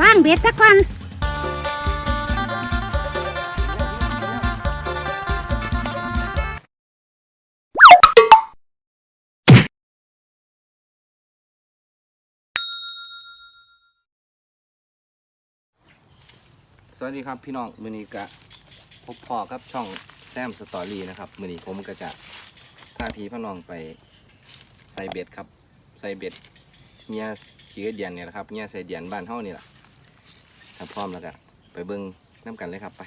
ว่างเบ็ดสักก่อนสวัสดีครับพี่น้องมือนี้กะพบพ่อครับช่องแซมสตอรี่นะครับมือนี้ผมก็จะพาพี่พี่น้องไปใส่เบ็ดครับ ใส่เบ็ดเงี้ยขี้เดียนเนี่ยนะครับเงี้ยใส่เดียนบ้านเฮานี่แหละ ถ้าพร้อมแล้วก็ไปเบิ้งน้ำกันเลยครับไป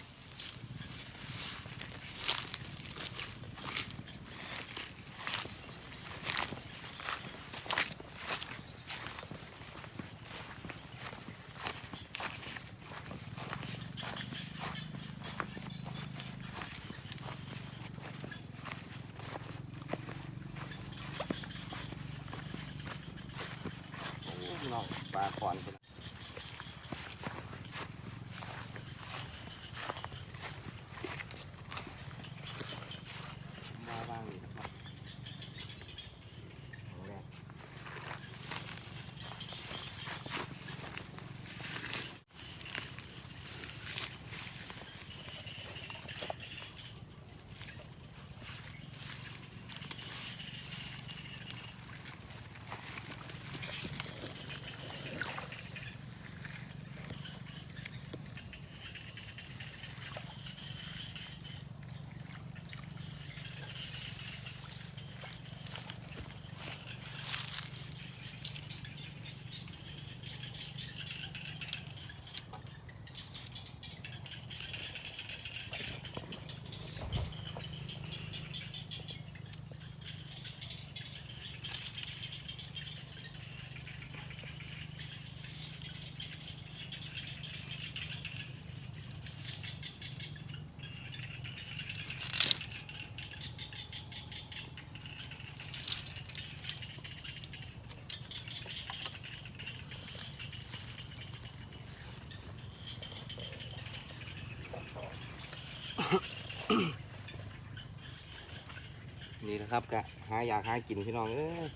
นะครับกะหาอยากหากินพี่น้องเอ้ย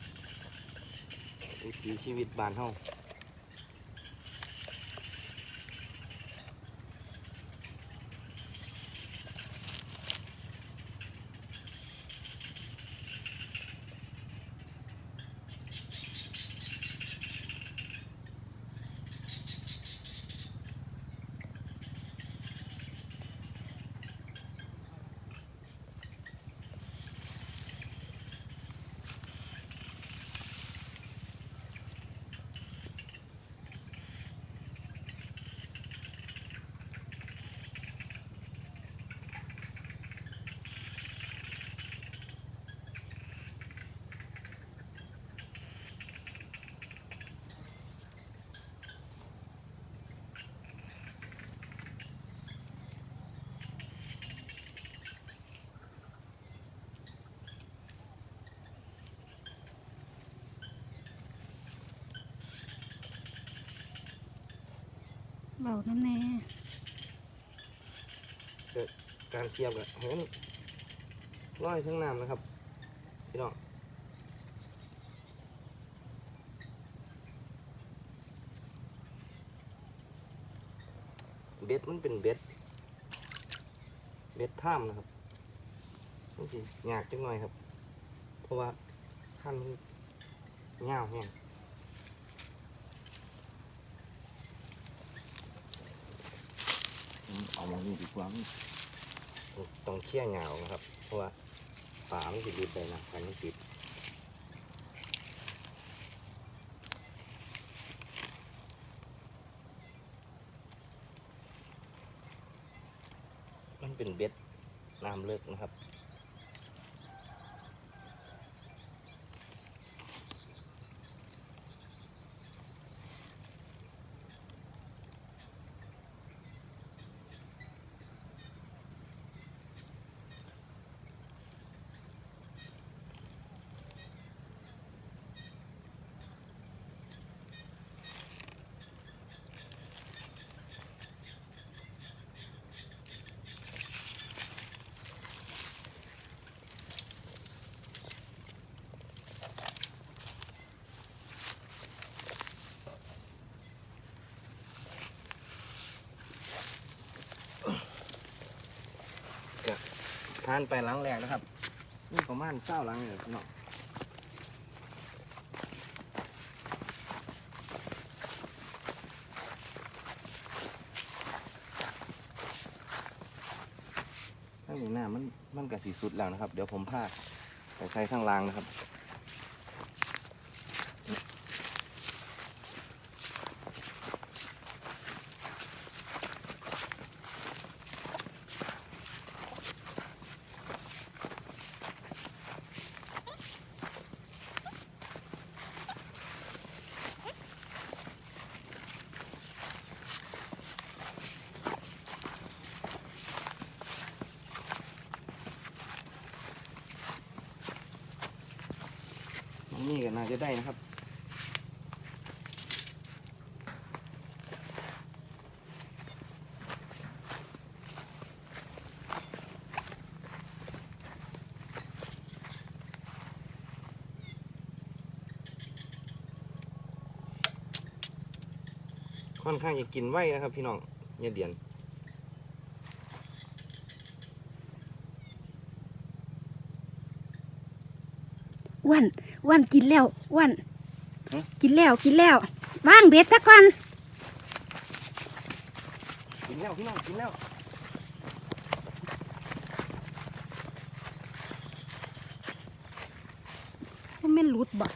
วิถีชีวิตบ้านเฮา เบาน้ำแน่การเสียบกะเห็นร้อยทั้งน้ำนะครับ พี่น้องเบ็ดมันเป็นเบ็ด เบ็ดท่ามนะครับมันสิยากจังหน่อยครับ เพราะว่าขั้นมันยาวแห้ง เอามานี่ดีกว่าต้องเชี่ยเหงานะครับ เพราะว่าฝามันจะดีไปนะฝาไมันติดมันเป็นเบ็ดน้ำเลิกนะครับ ทานไปหลังแรกนะครับนี่ประมาณเศร้าหลังเลยพี่น้องถ้าอย่างหน้ามันมันกระสีสุดแล้วนะครับ เดี๋ยวผมพาไปใส่ข้างล่างนะครับ น่าจะได้นะครับ ค่อนข้างจะกินไว้นะครับ พี่น้องเนี่ยเดียนอ้วน อ้วนกินแล้วอ้วนกินแล้วกินแล้วว่างเบ็ดซะก่อนกินแล้วพี่น้องกินแล้วว่าแม่นรุดบ่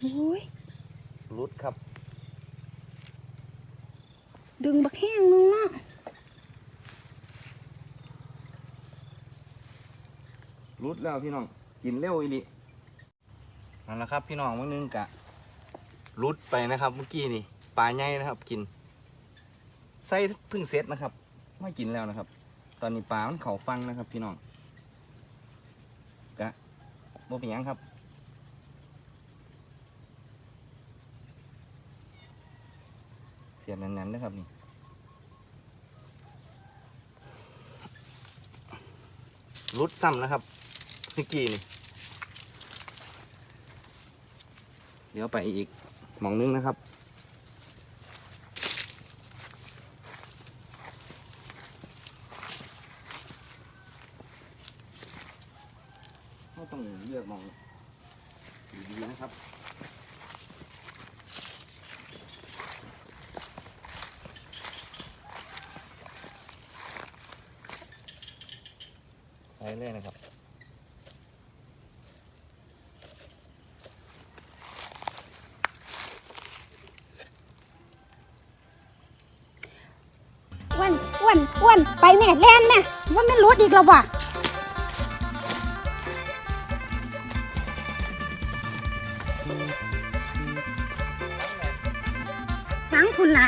โอ้ย รุดครับ ดึงบักแห้งเนาะ รุดแล้วพี่น้องกินเร็วอีหลินั่นแหละครับ พี่น้องมื้อนึงกะรุดไปนะครับ เมื่อกี้นี่ปลาใหญ่นะครับ กินไส้พึ่งเซตนะครับ ไม่กินแล้วนะครับ ตอนนี้ปลามันเข่าฟังนะครับ พี่น้องกะโมเป็นยังครับเสียบแน่นๆนะครับนี่รุดซ้ำนะครับ เมื่อกี้นี่เดี๋ยวไปอีกหมองนึงนะครับ ก็ต้องเลือกมองดีๆนะครับใช้เลยนะครับ อ้วน อ้วนไปแม่แล่นแม่ว่าแม่รุดอีกแล้วบ่สังคุณละ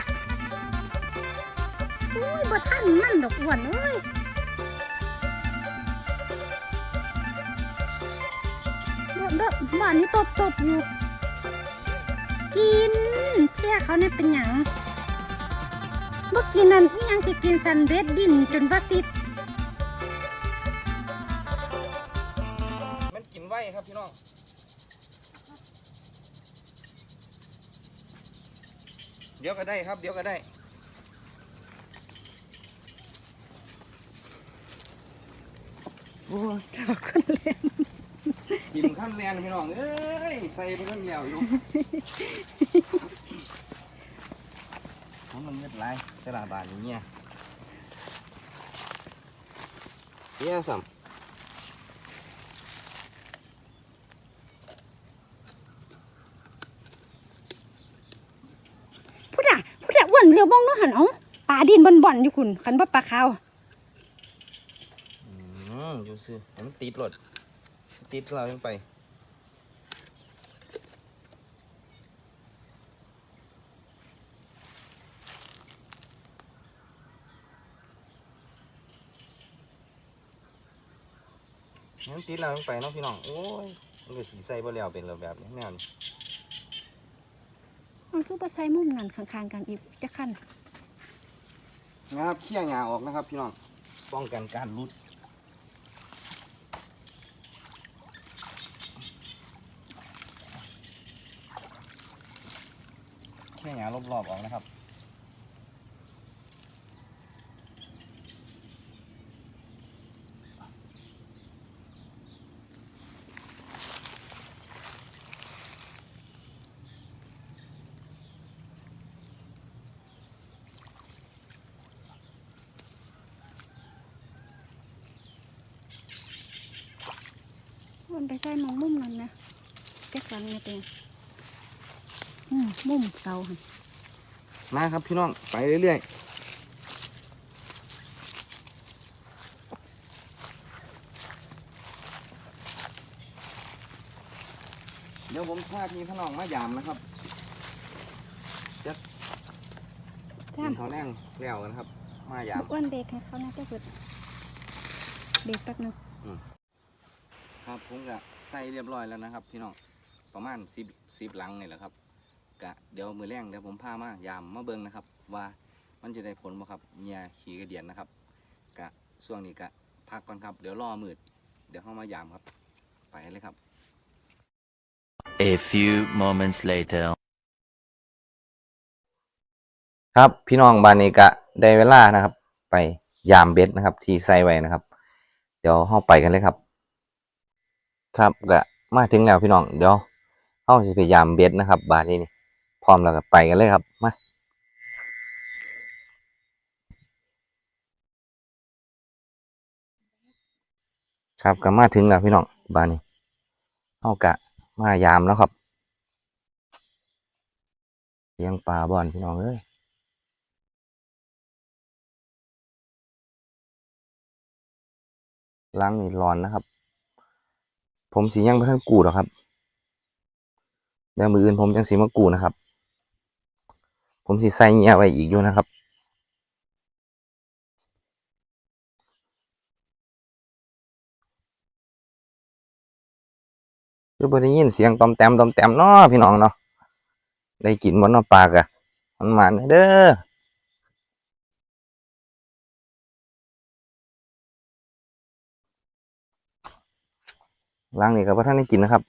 อุ้ยบ่ทันมันดอกอ้วนเอ้ยเด้อเด้อบ้านนี้ตบตบอยู่ กินเชื่อเขาเนี่ยเป็นหยัง กินนั่นอีหยังสิกินซันเบดดินจนว่าสิมันกินไว้ครับพี่น้องเดี๋ยวก็ได้ครับ เดี๋ยวก็ได้ โอ้ยเราคนเล่นกินขั้นแรนพี่น้องเอ้ยใส่ไปขั้นเดียวอยู่ผ มมันเม็ดไรตลาดบาทอย่างเงี้ยเนี่ยสัมผู้ด่าผู้ด่าอ้วนเร็วบ้องเนาะหันเอาปลาดินบนบ่อนอยู่คุณคันบ่ปลาขาวอืมดูสิให้มันติดรถติดเราลงไป งั้นติดเราลงไปเนาะพี่น้อง โอ้ย มันก็สีใส่บ่แล้วเป็นระแบบนี้แนวนี้มันคือบ่ใช้มุมนั่นข้างๆกันอีกจะขั้นนะครับเขี่ยงาออกนะครับ พี่น้อง ป้องกันการรุดแค่ให้หยารอบๆออกนะครับ มันไปใส่มองมุมนั่นนะแก๊กลังเนี่ยเป็นอืมมุมเสาหั่นมาครับพี่น้องไปเรื่อยๆ เดี๋ยวผมพาพี่พี่น้องมายามนะครับท่ามกินเขาแน่งแล้วนะครับ มายามอ้วนเบรกให้เขานะเจ้าเกิดเบรกแป๊บนึง ครับผมก็ใส่เรียบร้อยแล้วนะครับ พี่น้องประมาณสิบสิบหลังนี่แหละครับกะเดี๋ยวมือแรงเดี๋ยวผมพามายามมาเบิ่งนะครับ ว่ามันจะได้ผลบ่ครับเมียขี่กระเดียนนะครับกะช่วงนี้กะพักก่อนครับเดี๋ยวรอมืด เดี๋ยวเข้ามายามครับ ไปเลยครับ A few moments later. ครับพี่น้องบานนี้กะได้เวลานะครับ ไปยามเบ็ดนะครับ ที่ใส่ไว้นะครับ เดี๋ยวเข้าไปกันเลยครับ ครับกะมาถึงแล้วพี่น้องเดี๋ยวเข้าจะไปยามเบ็ดนะครับ บานนี้นี่พร้อมแล้วก็ไปกันเลยครับมาครับก็มาถึงแล้วพี่น้องบานนี้เข้ากะมายามแล้วครับเลี้ยงปลาบอนพี่น้องเอ้ยล้างนี่ร้อนนะครับ ผมสียังไม่ทันกูหรอกครับเดี๋ยวมืออื่นผมจังสีมากูนะครับ ผมสีใส่เงียไว้อีกอยู่นะครับคือบได้ยินเสียงตอมแตมตอมแตมเนาะพี่น้องเนาะได้กินบนน้ำปลากอะมันหมันเด้อ ล้างนี่ก็บ่ท่านได้กินนะครับ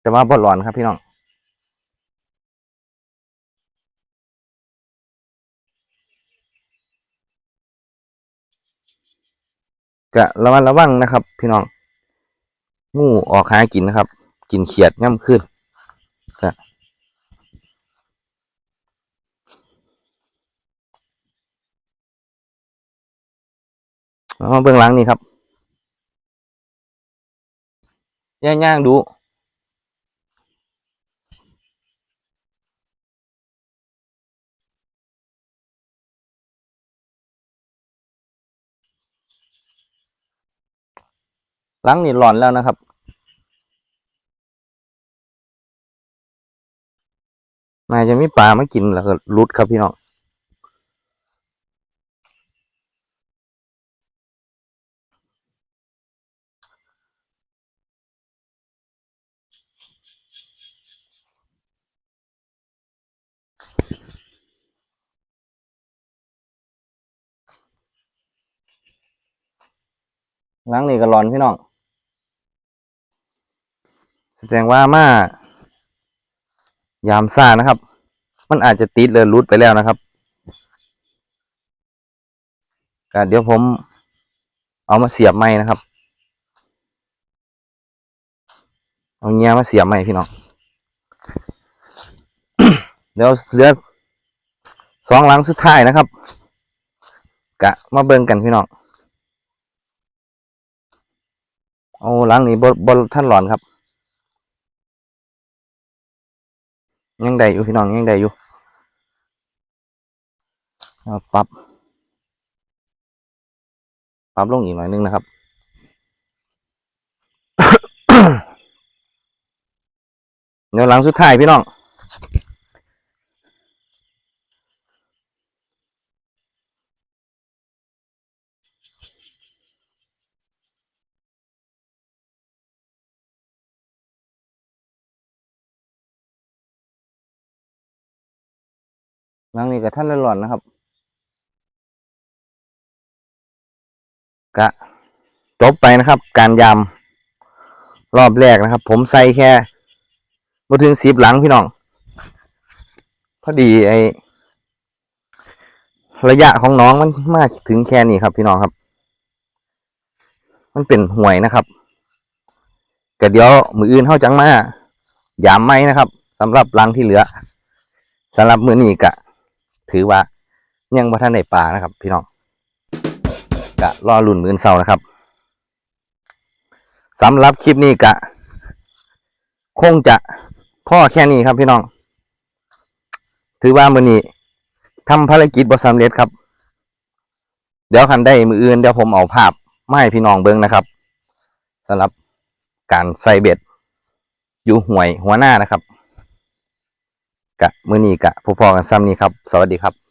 แต่ว่าบ่ร้อนครับพี่น้องจะระมัดระวังนะครับ พี่น้องงูออกหากินนะครับ กินเขียดย่ำขึ้นจะมาเบื้องหลังนี่ครับ ย่างย่างดูหลังนี่ร้อนแล้วนะครับ นายจะมีปลามากินแล้วก็รุดครับพี่น้อง หลังนี่ก็ร้อนพี่น้อง แสดงว่ามายามซ่านะครับ มันอาจจะติดเลยรุดไปแล้วนะครับก็เดี๋ยวผมเอามาเสียบไม้นะครับ เอาเงี้ยมาเสียบไม้พี่น้อง เดี๋ยวเหลือสองหลังสุดท้ายนะครับ กะมาเบิ่งกันพี่น้อง โอ้หลังนี้บบท่านหลอนครับ ยังได้อยู่พี่น้องยังได้อยู่ปรับปรับลงอีกหน่อยนึงนะครับเดี๋ยวหลังสุดท้ายพี่น้อง หลังนี้กับท่านละหล่อนนะครับ กะจบไปนะครับ การยำรอบแรกนะครับ ผมใส่แค่มาถึงสิบหลังพี่น้อง พอดีไอระยะของน้องมันมากถึงแค่นี้ครับ พี่น้องครับ มันเป็นห่วยนะครับก็เดี๋ยวมืออื่นเข้าจังมายามไหมนะครับสำหรับรังที่เหลือสำหรับมือนี้กะ ถือว่ายังบ่ทันได้ปลานะครับ พี่น้องกะรอลุ่นมืออนเสาร์นะครับสำหรับคลิปนี้กะ คงจะพ่อแค่นี้ครับพี่น้อง ถือว่ามือนี้ทำภารกิจบ่สำเร็จครับ เดี๋ยวคันได้มืออื่นเดี๋ยวผมเอาภาพมาให้พี่น้องเบิ่งนะครับสำหรับการใส่เบ็ดอยู่ห่วยหัวหน้านะครับ กะมือนี้กะพอๆกันซ้ำนี้ครับ สวัสดีครับ